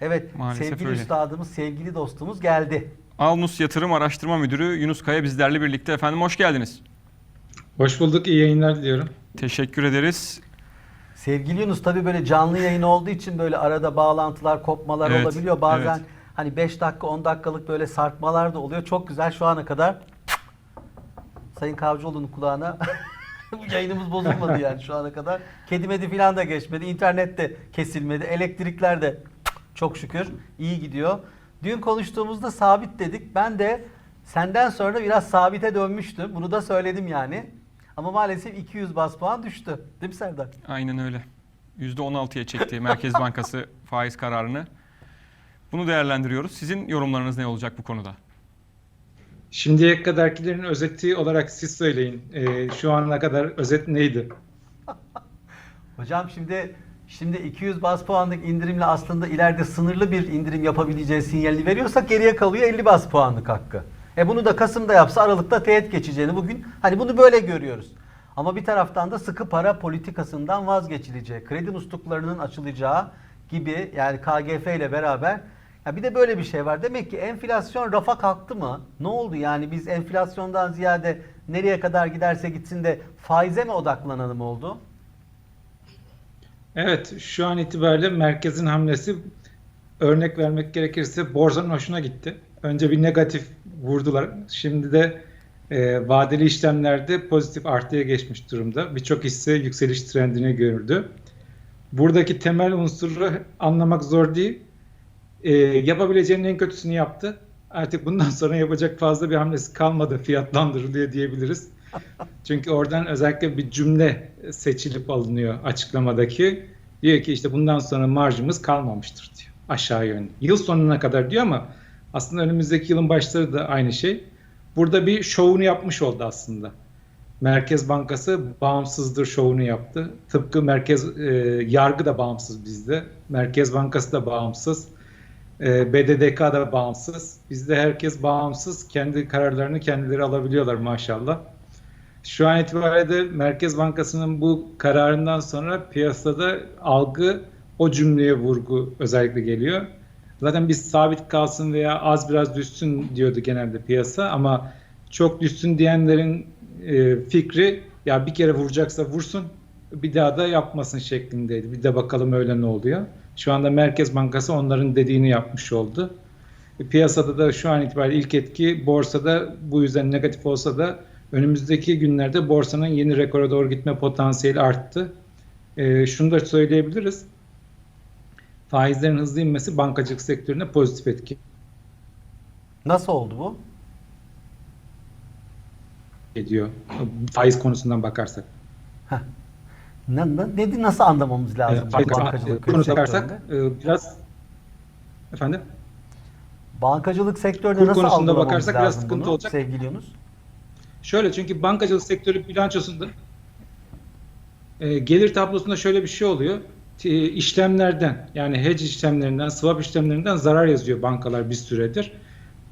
Evet Maalesef sevgili öyle. üstadımız, sevgili dostumuz geldi. Alnus Yatırım Araştırma Müdürü Yunus Kaya bizlerle birlikte. Efendim hoş geldiniz. Hoş bulduk, iyi yayınlar diliyorum. Teşekkür ederiz. Sevgili Yunus tabii böyle canlı yayın olduğu için böyle arada bağlantılar, kopmalar Evet, olabiliyor. Bazen evet. hani 5 dakika 10 dakikalık böyle sarkmalar da oluyor. Çok güzel şu ana kadar Sayın Kavcıoğlu'nun kulağına bu yayınımız bozulmadı yani şu ana kadar. Kedi medi falan da geçmedi. İnternet de kesilmedi. Elektrikler de çok şükür iyi gidiyor. Dün konuştuğumuzda sabit dedik. Ben de senden sonra biraz sabite dönmüştüm. Bunu da söyledim yani. Ama maalesef 200 bas puan düştü. Değil mi Serdar? Aynen öyle. %16'ya çekti Merkez Bankası faiz kararını. Bunu değerlendiriyoruz. Sizin yorumlarınız ne olacak bu konuda? Şimdiye kadarkilerin özeti olarak siz söyleyin. Ee, şu ana kadar özet neydi? Hocam şimdi şimdi 200 bas puanlık indirimle aslında ileride sınırlı bir indirim yapabileceği sinyalini veriyorsak geriye kalıyor 50 bas puanlık hakkı. E bunu da Kasım'da yapsa Aralık'ta teğet geçeceğini bugün hani bunu böyle görüyoruz. Ama bir taraftan da sıkı para politikasından vazgeçileceği, kredi musluklarının açılacağı gibi yani KGF ile beraber ya bir de böyle bir şey var. Demek ki enflasyon rafa kalktı mı? Ne oldu yani biz enflasyondan ziyade nereye kadar giderse gitsin de faize mi odaklanalım oldu? Evet, şu an itibariyle merkezin hamlesi örnek vermek gerekirse borsanın hoşuna gitti. Önce bir negatif vurdular. Şimdi de e, vadeli işlemlerde pozitif artıya geçmiş durumda. Birçok hisse yükseliş trendini gördü. Buradaki temel unsuru anlamak zor değil. E, yapabileceğinin en kötüsünü yaptı. Artık bundan sonra yapacak fazla bir hamlesi kalmadı fiyatlandırılıyor diyebiliriz. Çünkü oradan özellikle bir cümle seçilip alınıyor açıklamadaki. Diyor ki işte bundan sonra marjımız kalmamıştır diyor. Aşağı yönlü. Yıl sonuna kadar diyor ama aslında önümüzdeki yılın başları da aynı şey. Burada bir şovunu yapmış oldu aslında. Merkez Bankası bağımsızdır şovunu yaptı. Tıpkı merkez e, yargı da bağımsız bizde. Merkez Bankası da bağımsız. E, BDDK da bağımsız. Bizde herkes bağımsız. Kendi kararlarını kendileri alabiliyorlar maşallah. Şu an itibariyle Merkez Bankası'nın bu kararından sonra piyasada algı o cümleye vurgu özellikle geliyor. Zaten biz sabit kalsın veya az biraz düşsün diyordu genelde piyasa ama çok düşsün diyenlerin e, fikri ya bir kere vuracaksa vursun bir daha da yapmasın şeklindeydi. Bir de bakalım öyle ne oluyor. Şu anda Merkez Bankası onların dediğini yapmış oldu. E, Piyasada da şu an itibariyle ilk etki borsada bu yüzden negatif olsa da önümüzdeki günlerde borsanın yeni rekora doğru gitme potansiyeli arttı. E, şunu da söyleyebiliriz. Faizlerin hızlı inmesi bankacılık sektörüne pozitif etki Nasıl oldu bu? ediyor. Faiz konusundan bakarsak. Ne, ne, dedi nasıl anlamamız lazım? E, bankacılık sektöründe? bakarsak e, biraz efendim Bankacılık sektöründe Kur nasıl konusunda bakarsak biraz lazım sıkıntı bunu olacak. sevgili Yunus? Şöyle çünkü bankacılık sektörü bilançosunda e, gelir tablosunda şöyle bir şey oluyor. T- işlemlerden yani hedge işlemlerinden, swap işlemlerinden zarar yazıyor bankalar bir süredir.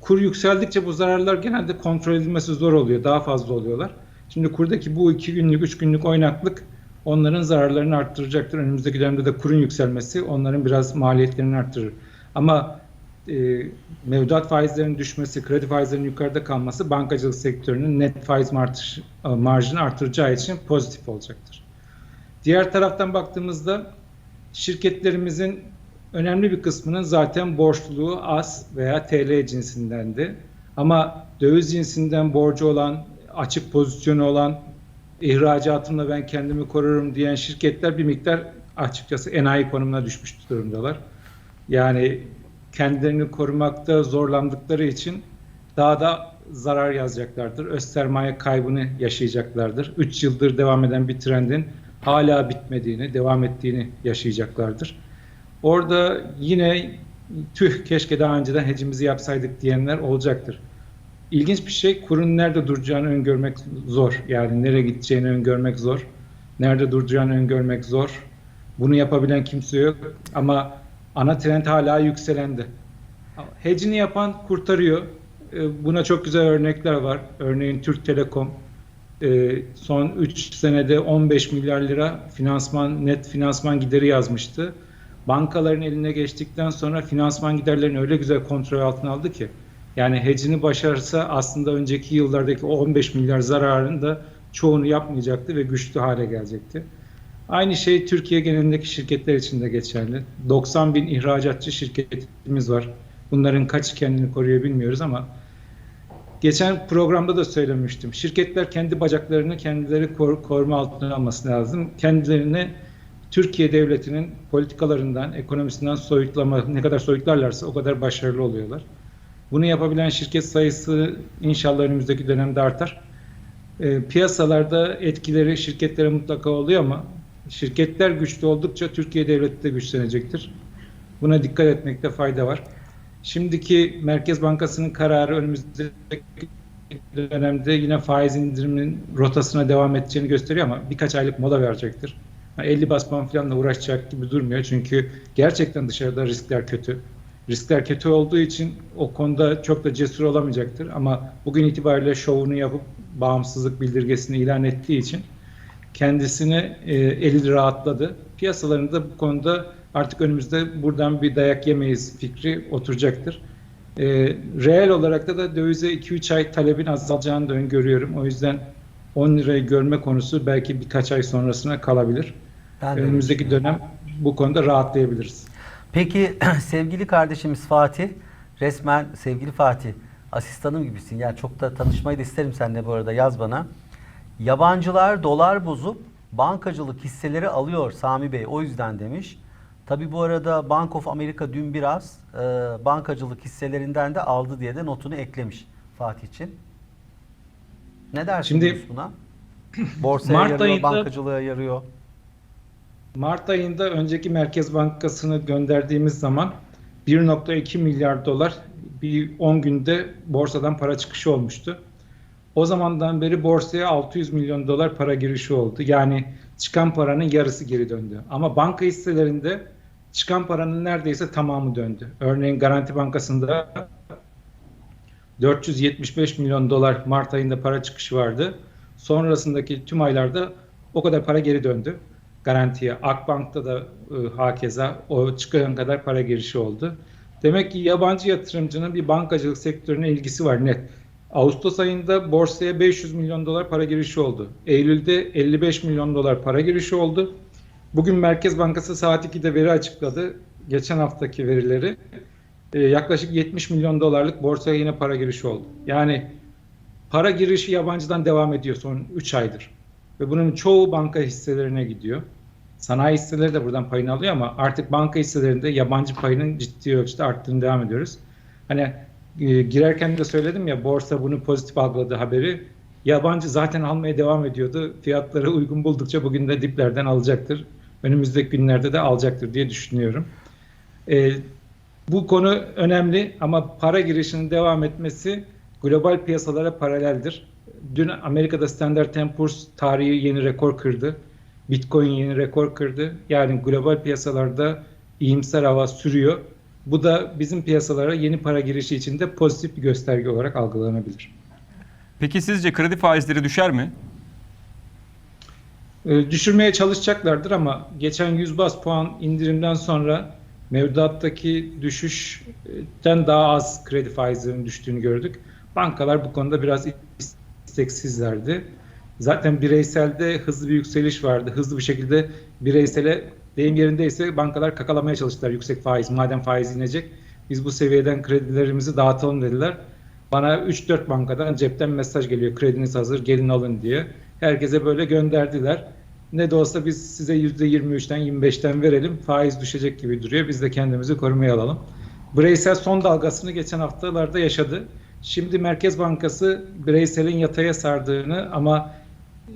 Kur yükseldikçe bu zararlar genelde kontrol edilmesi zor oluyor. Daha fazla oluyorlar. Şimdi kurdaki bu iki günlük, üç günlük oynaklık onların zararlarını arttıracaktır. Önümüzdeki dönemde de kurun yükselmesi onların biraz maliyetlerini arttırır. Ama e, mevduat faizlerinin düşmesi, kredi faizlerinin yukarıda kalması bankacılık sektörünün net faiz artış, e, marjını artıracağı için pozitif olacaktır. Diğer taraftan baktığımızda şirketlerimizin önemli bir kısmının zaten borçluluğu az veya TL cinsindendi. Ama döviz cinsinden borcu olan, açık pozisyonu olan, ihracatımla ben kendimi korurum diyen şirketler bir miktar açıkçası enayi konumuna düşmüş durumdalar. Yani kendilerini korumakta zorlandıkları için daha da zarar yazacaklardır. Öz sermaye kaybını yaşayacaklardır. 3 yıldır devam eden bir trendin hala bitmediğini, devam ettiğini yaşayacaklardır. Orada yine tüh keşke daha önceden hecimizi yapsaydık diyenler olacaktır. İlginç bir şey kurun nerede duracağını öngörmek zor. Yani nereye gideceğini öngörmek zor. Nerede duracağını öngörmek zor. Bunu yapabilen kimse yok ama ana trend hala yükselendi. Hedge'ini yapan kurtarıyor. Ee, Buna çok güzel örnekler var. Örneğin Türk Telekom e, son 3 senede 15 milyar lira finansman net finansman gideri yazmıştı. bankaların eline geçtikten sonra finansman giderlerini öyle güzel kontrol altına aldı ki yani hecini başarsa aslında önceki yıllardaki o 15 milyar zararın da çoğunu yapmayacaktı ve güçlü hale gelecekti. Aynı şey Türkiye genelindeki şirketler için de geçerli. 90 bin ihracatçı şirketimiz var. Bunların kaç kendini koruyor bilmiyoruz ama geçen programda da söylemiştim. Şirketler kendi bacaklarını kendileri kor- koruma altına alması lazım. Kendilerini Türkiye devletinin politikalarından, ekonomisinden soyutlama ne kadar soyutlarlarsa o kadar başarılı oluyorlar. Bunu yapabilen şirket sayısı inşallah önümüzdeki dönemde artar. E, piyasalarda etkileri şirketlere mutlaka oluyor ama şirketler güçlü oldukça Türkiye devleti de güçlenecektir. Buna dikkat etmekte fayda var. Şimdiki Merkez Bankası'nın kararı önümüzdeki dönemde yine faiz indiriminin rotasına devam edeceğini gösteriyor ama birkaç aylık mola verecektir. Yani 50 bas puan falanla uğraşacak gibi durmuyor. Çünkü gerçekten dışarıda riskler kötü. Riskler kötü olduğu için o konuda çok da cesur olamayacaktır. Ama bugün itibariyle şovunu yapıp bağımsızlık bildirgesini ilan ettiği için kendisini e, eli rahatladı. Piyasalarında bu konuda artık önümüzde buradan bir dayak yemeyiz fikri oturacaktır. E, reel olarak da, da dövize 2-3 ay talebin azalacağını da öngörüyorum. O yüzden 10 lirayı görme konusu belki birkaç ay sonrasına kalabilir. Ben öyle Önümüzdeki dönem bu konuda rahatlayabiliriz. Peki sevgili kardeşimiz Fatih, resmen sevgili Fatih, asistanım gibisin. Yani çok da tanışmayı da isterim seninle bu arada yaz bana. Yabancılar dolar bozup bankacılık hisseleri alıyor Sami Bey o yüzden demiş. Tabi bu arada Bank of America dün biraz e, bankacılık hisselerinden de aldı diye de notunu eklemiş Fatih için. Ne dersiniz Şimdi- buna? Borsaya Mart yarıyor, ayında- bankacılığa yarıyor. Mart ayında önceki Merkez Bankası'nı gönderdiğimiz zaman 1.2 milyar dolar bir 10 günde borsadan para çıkışı olmuştu. O zamandan beri borsaya 600 milyon dolar para girişi oldu. Yani çıkan paranın yarısı geri döndü. Ama banka hisselerinde çıkan paranın neredeyse tamamı döndü. Örneğin Garanti Bankası'nda 475 milyon dolar Mart ayında para çıkışı vardı. Sonrasındaki tüm aylarda o kadar para geri döndü garantiye. Akbank'ta da e, hakeza o çıkan kadar para girişi oldu. Demek ki yabancı yatırımcının bir bankacılık sektörüne ilgisi var net. Ağustos ayında borsaya 500 milyon dolar para girişi oldu. Eylül'de 55 milyon dolar para girişi oldu. Bugün Merkez Bankası saat 2'de veri açıkladı. Geçen haftaki verileri. E, yaklaşık 70 milyon dolarlık borsaya yine para girişi oldu. Yani para girişi yabancıdan devam ediyor son 3 aydır. Ve bunun çoğu banka hisselerine gidiyor. Sanayi hisseleri de buradan payını alıyor ama artık banka hisselerinde yabancı payının ciddi ölçüde arttığını devam ediyoruz. Hani e, girerken de söyledim ya borsa bunu pozitif algıladı haberi. Yabancı zaten almaya devam ediyordu. Fiyatları uygun buldukça bugün de diplerden alacaktır. Önümüzdeki günlerde de alacaktır diye düşünüyorum. E, bu konu önemli ama para girişinin devam etmesi global piyasalara paraleldir. Dün Amerika'da Standard Poor's tarihi yeni rekor kırdı. Bitcoin yeni rekor kırdı. Yani global piyasalarda iyimser hava sürüyor. Bu da bizim piyasalara yeni para girişi için de pozitif bir gösterge olarak algılanabilir. Peki sizce kredi faizleri düşer mi? Ee, düşürmeye çalışacaklardır ama geçen 100 bas puan indirimden sonra mevduattaki düşüşten daha az kredi faizlerinin düştüğünü gördük. Bankalar bu konuda biraz isteksizlerdi. Zaten bireyselde hızlı bir yükseliş vardı. Hızlı bir şekilde bireysele deyim yerindeyse bankalar kakalamaya çalıştılar yüksek faiz. Madem faiz inecek biz bu seviyeden kredilerimizi dağıtalım dediler. Bana 3-4 bankadan cepten mesaj geliyor. Krediniz hazır gelin alın diye. Herkese böyle gönderdiler. Ne de olsa biz size %23'ten 25'ten verelim. Faiz düşecek gibi duruyor. Biz de kendimizi korumaya alalım. Bireysel son dalgasını geçen haftalarda yaşadı. Şimdi Merkez Bankası bireyselin yataya sardığını ama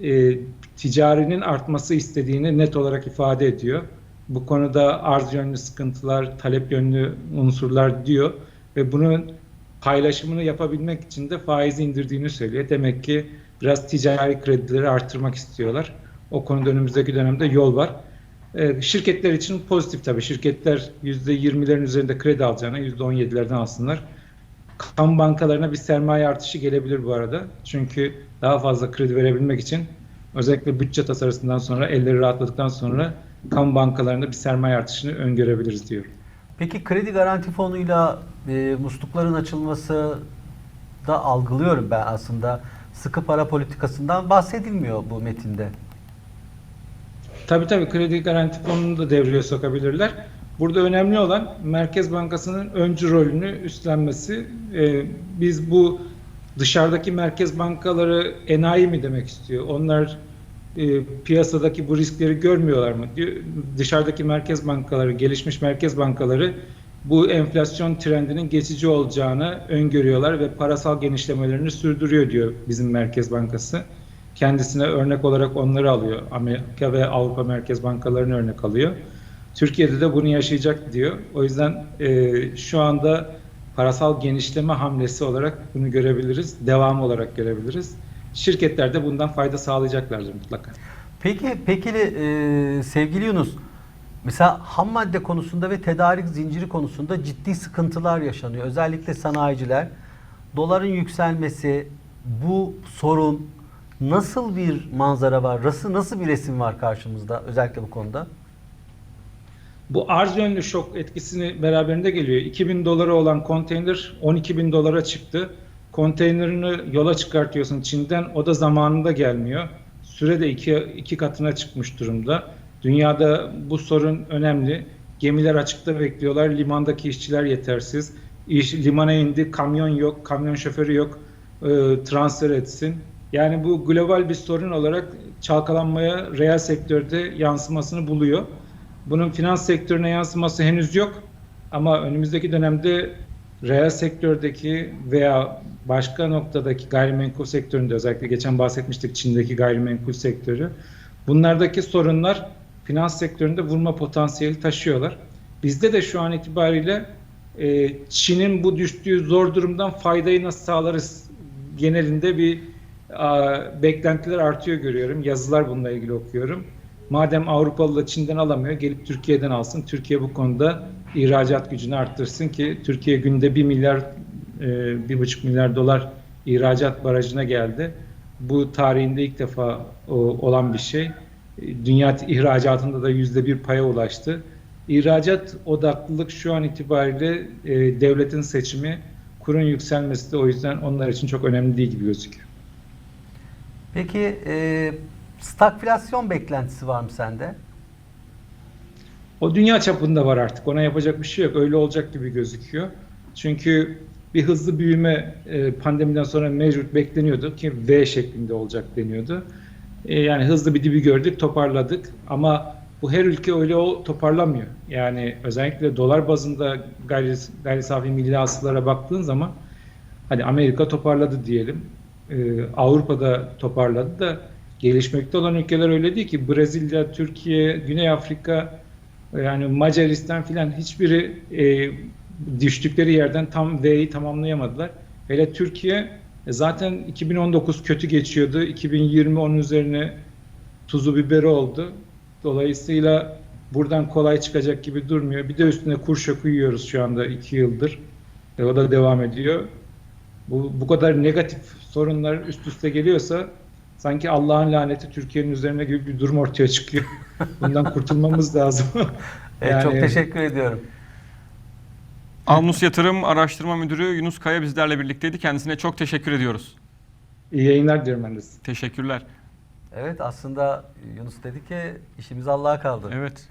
e, ticarinin artması istediğini net olarak ifade ediyor. Bu konuda arz yönlü sıkıntılar, talep yönlü unsurlar diyor ve bunun paylaşımını yapabilmek için de faizi indirdiğini söylüyor. Demek ki biraz ticari kredileri arttırmak istiyorlar. O konuda önümüzdeki dönemde yol var. E, şirketler için pozitif tabii. Şirketler %20'lerin üzerinde kredi alacağına %17'lerden alsınlar. Kamu bankalarına bir sermaye artışı gelebilir bu arada. Çünkü daha fazla kredi verebilmek için özellikle bütçe tasarısından sonra elleri rahatladıktan sonra kamu bankalarında bir sermaye artışını öngörebiliriz diyorum. Peki kredi garanti fonuyla e, muslukların açılması da algılıyorum ben aslında. Sıkı para politikasından bahsedilmiyor bu metinde. Tabii tabii kredi garanti fonunu da devreye sokabilirler. Burada önemli olan Merkez Bankası'nın öncü rolünü üstlenmesi. Ee, biz bu dışarıdaki merkez bankaları enayi mi demek istiyor? Onlar e, piyasadaki bu riskleri görmüyorlar mı? Dışarıdaki merkez bankaları, gelişmiş merkez bankaları bu enflasyon trendinin geçici olacağını öngörüyorlar ve parasal genişlemelerini sürdürüyor diyor bizim Merkez Bankası. Kendisine örnek olarak onları alıyor. Amerika ve Avrupa Merkez Bankalarını örnek alıyor. Türkiye'de de bunu yaşayacak diyor. O yüzden e, şu anda parasal genişleme hamlesi olarak bunu görebiliriz. Devam olarak görebiliriz. Şirketler de bundan fayda sağlayacaklardır mutlaka. Peki, peki e, sevgili Yunus, mesela ham madde konusunda ve tedarik zinciri konusunda ciddi sıkıntılar yaşanıyor. Özellikle sanayiciler. Doların yükselmesi, bu sorun nasıl bir manzara var? Nasıl, nasıl bir resim var karşımızda özellikle bu konuda? Bu arz yönlü şok etkisini beraberinde geliyor. 2000 dolara olan konteyner 12 bin dolara çıktı. Konteynerini yola çıkartıyorsun Çin'den o da zamanında gelmiyor. Süre de iki, iki katına çıkmış durumda. Dünyada bu sorun önemli. Gemiler açıkta bekliyorlar. Limandaki işçiler yetersiz. İş, limana indi, kamyon yok, kamyon şoförü yok. e, transfer etsin. Yani bu global bir sorun olarak çalkalanmaya reel sektörde yansımasını buluyor. Bunun finans sektörüne yansıması henüz yok. Ama önümüzdeki dönemde reel sektördeki veya başka noktadaki gayrimenkul sektöründe özellikle geçen bahsetmiştik Çin'deki gayrimenkul sektörü. Bunlardaki sorunlar finans sektöründe vurma potansiyeli taşıyorlar. Bizde de şu an itibariyle e, Çin'in bu düştüğü zor durumdan faydayı nasıl sağlarız genelinde bir a, beklentiler artıyor görüyorum. Yazılar bununla ilgili okuyorum. Madem Avrupalı da Çin'den alamıyor, gelip Türkiye'den alsın. Türkiye bu konuda ihracat gücünü arttırsın ki Türkiye günde 1 milyar, e, 1,5 milyar dolar ihracat barajına geldi. Bu tarihinde ilk defa o, olan bir şey. E, Dünya ihracatında da yüzde bir paya ulaştı. İhracat odaklılık şu an itibariyle e, devletin seçimi, kurun yükselmesi de o yüzden onlar için çok önemli değil gibi gözüküyor. Peki e, stagflasyon beklentisi var mı sende? O dünya çapında var artık. Ona yapacak bir şey yok. Öyle olacak gibi gözüküyor. Çünkü bir hızlı büyüme e, pandemiden sonra mevcut bekleniyordu ki V şeklinde olacak deniyordu. E, yani hızlı bir dibi gördük, toparladık ama bu her ülke öyle o toparlamıyor. Yani özellikle dolar bazında gayri, gayri safi milli hasılara baktığın zaman hadi Amerika toparladı diyelim. E, Avrupa'da toparladı da gelişmekte olan ülkeler öyle değil ki. Brezilya, Türkiye, Güney Afrika yani Macaristan filan hiçbiri e, düştükleri yerden tam V'yi tamamlayamadılar. Hele Türkiye e, zaten 2019 kötü geçiyordu. 2020 onun üzerine tuzu biberi oldu. Dolayısıyla buradan kolay çıkacak gibi durmuyor. Bir de üstüne kur şoku yiyoruz şu anda iki yıldır. E, o da devam ediyor. Bu, bu kadar negatif sorunlar üst üste geliyorsa sanki Allah'ın laneti Türkiye'nin üzerine gibi bir durum ortaya çıkıyor. Bundan kurtulmamız lazım. E, çok Yani- teşekkür ediyorum. Almus Yatırım Araştırma Müdürü Yunus Kaya bizlerle birlikteydi. Kendisine çok teşekkür ediyoruz. İyi yayınlar diyorum ben de size. Teşekkürler. Evet aslında Yunus dedi ki işimiz Allah'a kaldı. Evet.